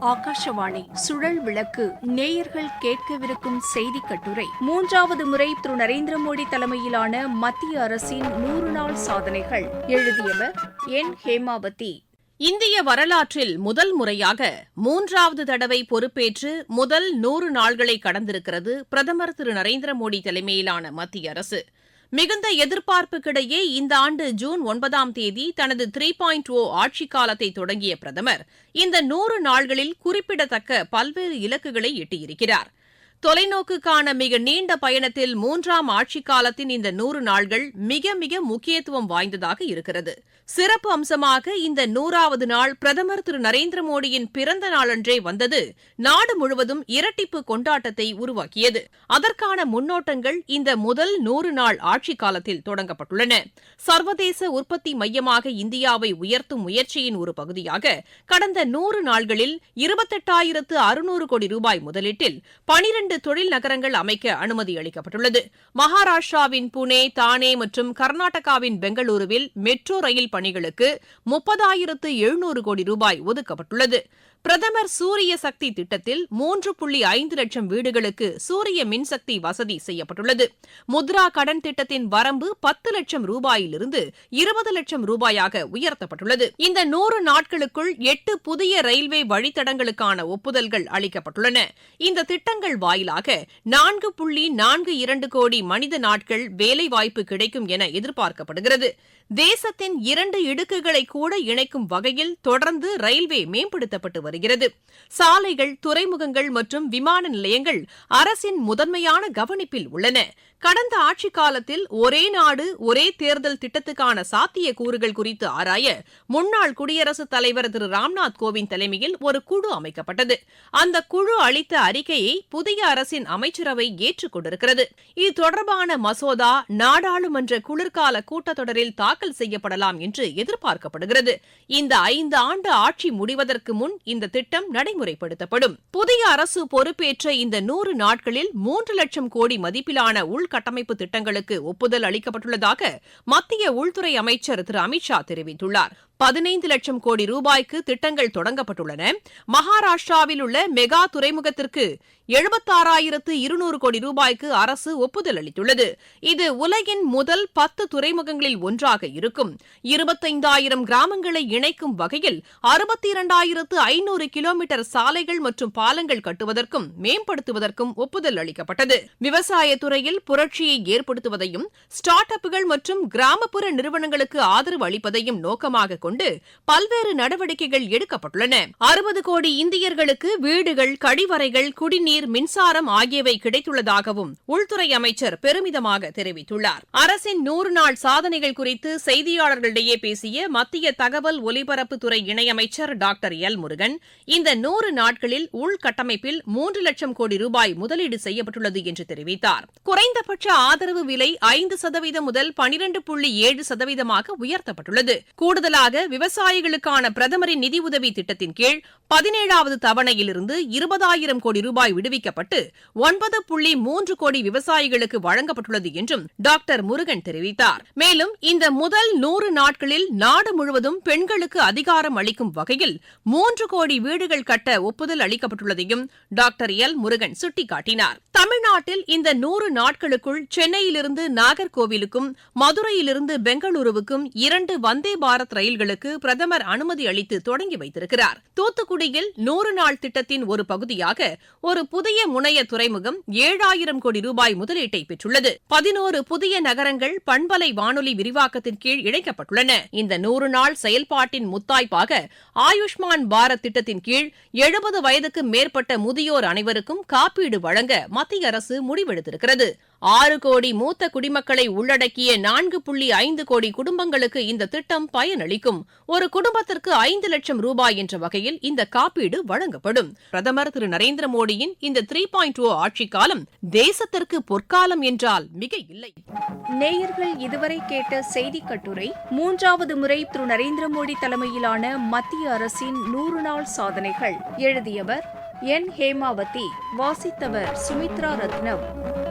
ஆகாஷவாணி சுழல் விளக்கு நேயர்கள் கேட்கவிருக்கும் செய்தி கட்டுரை மூன்றாவது முறை திரு. நரேந்திர மோடி தலைமையிலான மத்திய அரசின் நூறு நாள் சாதனைகள். எழுதியவர் என். ஹேமாவதி. இந்திய வரலாற்றில் முதல் முறையாக மூன்றாவது தடவை பொறுப்பேற்று முதல் நூறு நாள்களை கடந்திருக்கிறது பிரதமர் திரு. நரேந்திர மோடி தலைமையிலான மத்திய அரசு. மிகுந்த எதிர்பார்ப்புக்கிடையே இந்த ஆண்டு ஜூன் ஒன்பதாம் தேதி தனது த்ரீ பாயிண்ட் ஓ ஆட்சிக் காலத்தை தொடங்கிய பிரதமர் இந்த நூறு நாள்களில் குறிப்பிடத்தக்க பல்வேறு இலக்குகளை எட்டியிருக்கிறார். தொலைநோக்குக்கான மிக நீண்ட பயணத்தில் மூன்றாம் ஆட்சிக் காலத்தின் இந்த நூறு நாள்கள் மிக மிக முக்கியத்துவம் வாய்ந்ததாக இருக்கிறது. சிறப்பு அம்சமாக இந்த நூறாவது நாள் பிரதமர் திரு நரேந்திர மோடியின் பிறந்த நாளன்றே வந்தது. நாடு முழுவதும் இரட்டிப்பு கொண்டாட்டத்தை உருவாக்கியது. அதற்கான முன்னோட்டங்கள் இந்த முதல் நூறு நாள் ஆட்சி காலத்தில் தொடங்கப்பட்டுள்ளன. சர்வதேச உற்பத்தி மையமாக இந்தியாவை உயர்த்தும் முயற்சியின் ஒரு பகுதியாக கடந்த நூறு நாள்களில் இருபத்தெட்டாயிரத்து அறுநூறு கோடி ரூபாய் முதலீட்டில் பனிரண்டு தொழில் நகரங்கள் அமைக்க அனுமதி அளிக்கப்பட்டுள்ளது. மகாராஷ்டிராவின் புனே தானே மற்றும் கர்நாடகாவின் பெங்களூருவில் மெட்ரோ ரயில் பணிகளுக்கு முப்பதாயிரத்து எழுநூறு கோடி ரூபாய் ஒதுக்கப்பட்டுள்ளது. பிரதமர் சூரிய சக்தி திட்டத்தில் மூன்று புள்ளி ஐந்து லட்சம் வீடுகளுக்கு சூரிய மின்சக்தி வசதி செய்யப்பட்டுள்ளது. முத்ரா கடன் திட்டத்தின் வரம்பு பத்து லட்சம் ரூபாயிலிருந்து இருபது லட்சம் ரூபாயாக உயர்த்தப்பட்டுள்ளது. இந்த நூறு நாட்களுக்குள் எட்டு புதிய ரயில்வே வழித்தடங்களுக்கான ஒப்புதல்கள் அளிக்கப்பட்டுள்ளன. இந்த திட்டங்கள் வாயிலாக நான்கு புள்ளி நான்கு இரண்டு கோடி மனித நாட்கள் வேலைவாய்ப்பு கிடைக்கும் என எதிர்பார்க்கப்படுகிறது. தேசத்தின் இரண்டு இடுக்குகளை கூட இணைக்கும் வகையில் தொடர்ந்து ரயில்வே மேம்படுத்தப்பட்டு வருகிறது. வருகிறது. சாலைகள் துறைமுகங்கள் மற்றும் விமான நிலையங்கள் அரசின் முதன்மையான கவனிப்பில் உள்ளன. கடந்த ஆட்சிக் காலத்தில் ஒரே நாடு ஒரே தேர்தல் திட்டத்துக்கான சாத்திய கூறுகள் குறித்து ஆராய முன்னாள் குடியரசுத் தலைவர் திரு. ராம்நாத் கோவிந்த் தலைமையில் ஒரு குழு அமைக்கப்பட்டது. அந்த குழு அளித்த அறிக்கையை புதிய அரசின் அமைச்சரவை ஏற்றுக்கொண்டிருக்கிறது இது தொடர்பான மசோதா நாடாளுமன்ற குளிர்கால கூட்டத்தொடரில் தாக்கல் செய்யப்படலாம் என்று எதிர்பார்க்கப்படுகிறது. இந்த ஐந்து ஆண்டு ஆட்சி முடிவதற்கு முன் இந்த திட்டம் நடைமுறைப்படுத்தப்படும். புதிய அரசு பொறுப்பேற்ற இந்த நூறு நாட்களில் மூன்று லட்சம் கோடி மதிப்பிலான உள்கட்டமைப்பு திட்டங்களுக்கு ஒப்புதல் அளிக்கப்பட்டுள்ளதாக மத்திய உள்துறை அமைச்சர் திரு அமித்ஷா தெரிவித்துள்ளார். பதினைந்து லட்சம் கோடி ரூபாய்க்கு திட்டங்கள் தொடங்கப்பட்டுள்ளன. மகாராஷ்டிராவில் உள்ள மெகா துறைமுகத்திற்கு எழுபத்தாறாயிரத்து இருநூறு கோடி ரூபாய்க்கு அரசு ஒப்புதல் அளித்துள்ளது. இது உலகின் முதல் பத்து துறைமுகங்களில் ஒன்றாக இருக்கும். இருபத்தைந்தாயிரம் கிராமங்களை இணைக்கும் வகையில் அறுபத்தி இரண்டாயிரத்து ஐநூறு கிலோமீட்டர் சாலைகள் மற்றும் பாலங்கள் கட்டுவதற்கும் மேம்படுத்துவதற்கும் ஒப்புதல் அளிக்கப்பட்டது. விவசாயத்துறையில் புரட்சியை ஏற்படுத்துவதையும் ஸ்டார்ட் அப்புகள் மற்றும் கிராமப்புற நிறுவனங்களுக்கு ஆதரவு அளிப்பதையும் நோக்கமாக கொண்டு பல்வேறு நடவடிக்கைகள் எடுக்கப்பட்டுள்ளன. அறுபது கோடி இந்தியர்களுக்கு வீடுகள் கழிவறைகள் குடிநீர் மின்சாரம் ஆகியவை கிடைத்துள்ளதாகவும் உள்துறை அமைச்சர் பெருமிதமாக தெரிவித்துள்ளார். அரசின் நூறு நாள் சாதனைகள் குறித்து செய்தியாளர்களிடையே பேசிய மத்திய தகவல் ஒலிபரப்புத்துறை இணையமைச்சர் டாக்டர் எல் முருகன் இந்த நூறு நாட்களில் உள்கட்டமைப்பில் மூன்று லட்சம் கோடி ரூபாய் முதலீடு செய்யப்பட்டுள்ளது என்று தெரிவித்தார். குறைந்தபட்ச ஆதரவு விலை ஐந்து சதவீதம் முதல் பனிரண்டு புள்ளி ஏழு சதவீதமாக உயர்த்தப்பட்டுள்ளது. கூடுதலாக விவசாயிகளுக்கான பிரதமரின் நிதியுதவி திட்டத்தின் கீழ் பதினேழாவது தவணையிலிருந்து இருபதாயிரம் கோடி ரூபாய் விடுவிக்கப்பட்டு ஒன்பது புள்ளி மூன்று கோடி விவசாயிகளுக்கு வழங்கப்பட்டுள்ளது என்றும் டாக்டர் முருகன் தெரிவித்தார். மேலும் இந்த முதல் நூறு நாட்களில் நாடு முழுவதும் பெண்களுக்கு அதிகாரம் அளிக்கும் வகையில் மூன்று கோடி வீடுகள் கட்ட ஒப்புதல் அளிக்கப்பட்டுள்ளதையும் டாக்டர் எல். முருகன் சுட்டிக்காட்டினார். தமிழ்நாட்டில் இந்த நூறு நாட்களுக்குள் சென்னையிலிருந்து நாகர்கோவிலுக்கும் மதுரையிலிருந்து பெங்களூருவுக்கும் இரண்டு வந்தே பாரத் ரயில்கள் பணிகளுக்கு பிரதமர் அனுமதி அளித்து தொடங்கி வைத்திருக்கிறார். தூத்துக்குடியில் நூறு நாள் திட்டத்தின் ஒரு பகுதியாக ஒரு புதிய முனைய துறைமுகம் ஏழாயிரம் கோடி ரூபாய் முதலீட்டை பெற்றுள்ளது. பதினோரு புதிய நகரங்கள் பண்பலை வானொலி விரிவாக்கத்தின் கீழ் இணைக்கப்பட்டுள்ளன. இந்த நூறு நாள் செயல்பாட்டின் முத்தாய்ப்பாக ஆயுஷ்மான் பாரத் திட்டத்தின் கீழ் எழுபது வயதுக்கு மேற்பட்ட முதியோர் அனைவருக்கும் காப்பீடு வழங்க மத்திய அரசு முடிவெடுத்திருக்கிறது. ஆறு கோடி மூத்த குடிமக்களை உள்ளடக்கிய நான்கு புள்ளி ஐந்து கோடி குடும்பங்களுக்கு இந்த திட்டம் பயனளிக்கும். ஒரு குடும்பத்திற்கு ஐந்து லட்சம் ரூபாய் என்ற வகையில் இந்த காப்பீடு வழங்கப்படும். பிரதமர் திரு நரேந்திர மோடியின் இந்த த்ரீ பாயிண்ட் ஓ ஆட்சிக் காலம் தேசத்திற்கு பொற்காலம் என்றால் மிக இல்லை. நேயர்கள் இதுவரை கேட்ட செய்தி கட்டுரை மூன்றாவது முறை திரு நரேந்திர மோடி தலைமையிலான மத்திய அரசின் நூறு நாள் சாதனைகள். எழுதியவர் என். ஹேமாவதி வாசித்தவர் சுமித்ரா ரத்னம்.